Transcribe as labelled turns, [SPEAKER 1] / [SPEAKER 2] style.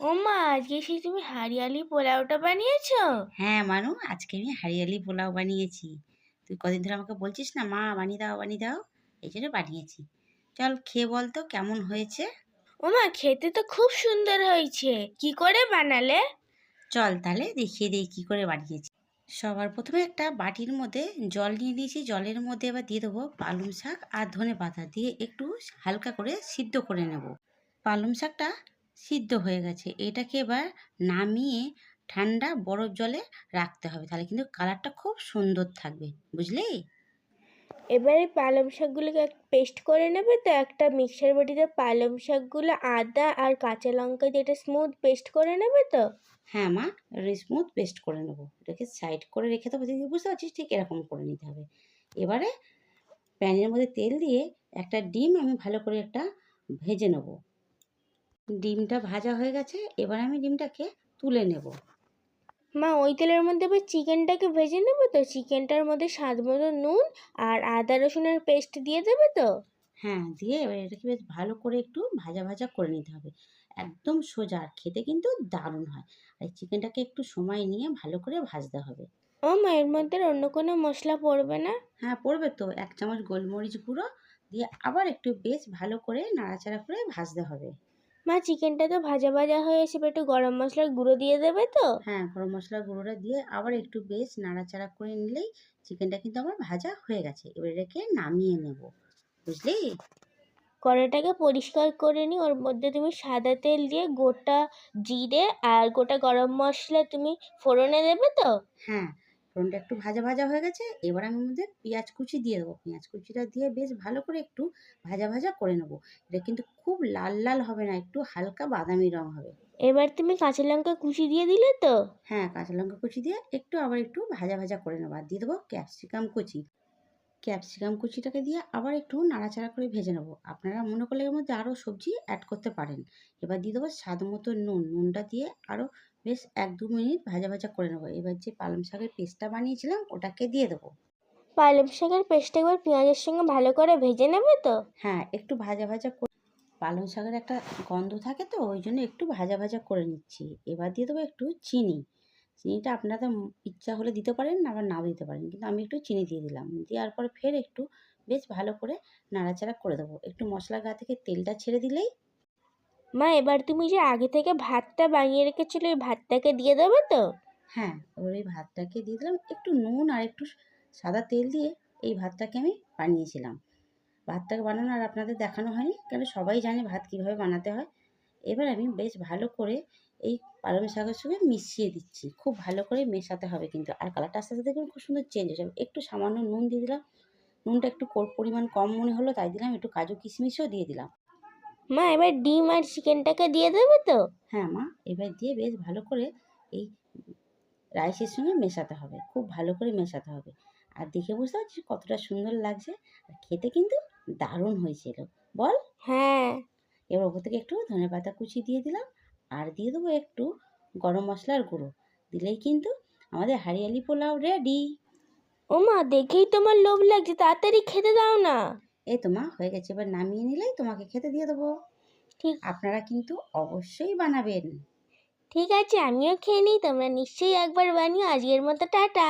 [SPEAKER 1] ও মা আজকে সেই তুমি হারিয়ালি পোলাওটা বানিয়েছো?
[SPEAKER 2] হ্যাঁ মানু আজকে আমি হারিয়ালি পোলাও বানিয়েছি। তুই কদিন ধরে আমাকে বলছিস না মা বানিয়ে দাও বানিয়ে দাও। এই জন্য বানিয়েছি। চল খেয়ে বল তো কেমন হয়েছে?
[SPEAKER 1] ও মা খেতে তো খুব সুন্দর হয়েছে। কি করে বানালে?
[SPEAKER 2] চল তাহলে দেখিয়ে দিই কী করে বানিয়েছি। সবার প্রথমে একটা বাটির মধ্যে জল নিয়ে নিয়েছি। জলের মধ্যে এবার দিয়ে দেবো পালং শাক আর ধনে পাতা দিয়ে একটু হালকা করে সিদ্ধ করে নেব। পালং শাকটা সিদ্ধ হয়ে গেছে। এটাকে এবার নামিয়ে ঠান্ডা বরফ জলে রাখতে হবে। তাহলে কিন্তু কালারটা খুব সুন্দর থাকবে। বুঝলি?
[SPEAKER 1] এবারে পালং শাকগুলোকে পেস্ট করে নেবে তো একটা মিক্সার বাটিতে পালং শাকগুলো আদা আর কাঁচা লঙ্কা দিয়ে এটা স্মুথ পেস্ট করে নেবে তো?
[SPEAKER 2] হ্যাঁ মা স্মুথ পেস্ট করে নেব। এটাকে সাইড করে রেখে দেবো। বুঝতে পারছিস? ঠিক এরকম করে নিতে হবে। এবারে প্যানের মধ্যে তেল দিয়ে একটা ডিম আমি ভালো করে একটা ভেজে নেব। ডিমটা ভাজা হয়ে গেছে এবার আমি ডিমটাকে তুলে নেব।
[SPEAKER 1] মা ওই তেলের মধ্যে এবার চিকেনটাকে ভেজে নেব তো? চিকেনটার মধ্যে স্বাদ মতো নুন আর আদা রসুনের পেস্ট দিয়ে দেবে তো?
[SPEAKER 2] হ্যাঁ দিয়ে এবার এটাকে বেশ ভালো করে একটু ভাজা ভাজা করে নিতে হবে। একদম সোজা আর খেতে কিন্তু দারুণ হয়। আর এই চিকেনটাকে একটু সময় নিয়ে ভালো করে ভাজতে হবে।
[SPEAKER 1] ও মা এর মধ্যে অন্য কোনো মশলা পড়বে না?
[SPEAKER 2] হ্যাঁ পড়বে তো। এক চামচ গোলমরিচ গুঁড়ো দিয়ে আবার একটু বেশ ভালো করে নাড়াচাড়া করে ভাজতে হবে।
[SPEAKER 1] মা চিকেনটা তো ভাজা ভাজা হয়ে এসে একটু গরম মশলার গুঁড়ো দিয়ে দেবে তো?
[SPEAKER 2] হ্যাঁ গরম মশলার গুঁড়োটা দিয়ে আবার একটু বেশ নাড়াচাড়া করে নিলেই চিকেনটা কিন্তু আমার ভাজা হয়ে গেছে। এবার রেখে নামিয়ে নেব বুঝলি?
[SPEAKER 1] কড়াইটাকে পরিষ্কার করে নিই ওর মধ্যে তুমি সাদা তেল দিয়ে গোটা জিরে আর গোটা গরম মশলা তুমি ফোড়নে দেবে তো?
[SPEAKER 2] হ্যাঁ ফোড়নটা একটু ভাজা ভাজা হয়ে গেছে এবার আমি মধ্যে পেঁয়াজ কুচি দিয়ে দেবো। পেঁয়াজ কুচিটা দিয়ে বেশ ভালো করে একটু ভাজা ভাজা করে নেব। এটা কিন্তু খুব লাল লাল হবে না একটু হালকা বাদামি রং হবে।
[SPEAKER 1] এবার তুমি কাঁচা লঙ্কা কুচি দিয়ে দিলে তো?
[SPEAKER 2] হ্যাঁ কাঁচা লঙ্কা কুচি দিয়ে একটু আবার একটু ভাজা ভাজা করে নেব। আর দিয়ে দেবো ক্যাপসিকাম কুচি। ক্যাপসিকাম কুচিটাকে দিয়ে আবার একটু নাড়াচাড়া করে ভেজে নেব। আপনারা মনে করলে এর মধ্যে আরও সবজি অ্যাড করতে পারেন। এবার দিয়ে দেবো স্বাদ মতো নুন। নুনটা দিয়ে আরও বেশ এক দু মিনিট ভাজা ভাজা করে নেব। এবার যে পালং শাকের পেস্টটা বানিয়েছিলাম ওটাকে দিয়ে দেবো।
[SPEAKER 1] পালং শাকের পেস্টটা একবার পেঁয়াজের সঙ্গে ভালো করে ভেজে নেবে তো?
[SPEAKER 2] হ্যাঁ একটু ভাজা ভাজা করে পালং শাকের একটা গন্ধ থাকে তো ওই জন্য একটু ভাজা ভাজা করে নিচ্ছি। এবার দিয়ে দেবো একটু চিনি। চিনিটা আপনাদের ইচ্ছা হলে দিতে পারেন আবার নাও দিতে পারেন কিন্তু আমি একটু চিনি দিয়ে দিলাম। দেওয়ার পরে ফের একটু বেশ ভালো করে নাড়াচাড়া করে দেবো। একটু মশলা গা থেকে তেলটা ছেড়ে দিলেই
[SPEAKER 1] মা, এবার তুমি যে আগে থেকে ভাতটা বানিয়ে রেখেছিলে, ওই ভাতটাকে দিয়ে দেবে তো?
[SPEAKER 2] হ্যাঁ এবার ওই ভাতটাকে দিয়ে দিলাম। একটু নুন আর একটু সাদা তেল দিয়ে এই ভাতটাকে আমি বানিয়েছিলাম। ভাতটাকে বানানো আর আপনাদের দেখানো হয়নি, কেন সবাই জানে ভাত কীভাবে বানাতে হয়। এবার আমি বেশ ভালো করে এই পালং শাকের সঙ্গে মিশিয়ে দিচ্ছি। খুব ভালো করে মেশাতে হবে কিন্তু। আর কালারটা আস্তে আস্তে দেখবেন খুব সুন্দর চেঞ্জ হয়ে যাবে একটু সামান্য নুন দিয়ে দিলাম। নুনটা একটু পরিমাণ কম মনে হলো, তাই দিলাম। একটু কাজু কিশমিশও দিয়ে দিলাম।
[SPEAKER 1] মা এবার ডিম আর চিকেনটাকে দিয়ে দেবে তো?
[SPEAKER 2] হ্যাঁ মা এবার দিয়ে বেশ ভালো করে এই রাইসের সঙ্গে মেশাতে হবে খুব ভালো করে মেশাতে হবে। আর দেখে বুঝতে পারছিস কতটা সুন্দর লাগছে আর খেতে কিন্তু দারুণ হয়েছিল। বল।
[SPEAKER 1] হ্যাঁ।
[SPEAKER 2] এবার ওপর থেকে একটু ধনে পাতা কুচি দিয়ে দিলাম আর দিয়ে দেবো একটু গরম মশলার গুঁড়ো। দিলেই কিন্তু আমাদের হারিয়ালি পোলাও রেডি
[SPEAKER 1] ও মা দেখেই তোমার লোভ লাগছে তাড়াতাড়ি খেতে দাও না।
[SPEAKER 2] এই তো মা হয়ে গেছে। এবার নামিয়ে নিলেই তোমাকে খেতে দিয়ে দেবো।
[SPEAKER 1] ঠিক।
[SPEAKER 2] আপনারা কিন্তু অবশ্যই বানাবেন।
[SPEAKER 1] ঠিক আছে আমিও খেয়ে নিই। তোমরা নিশ্চয়ই একবার বানিও। আজকের মতো টাটা।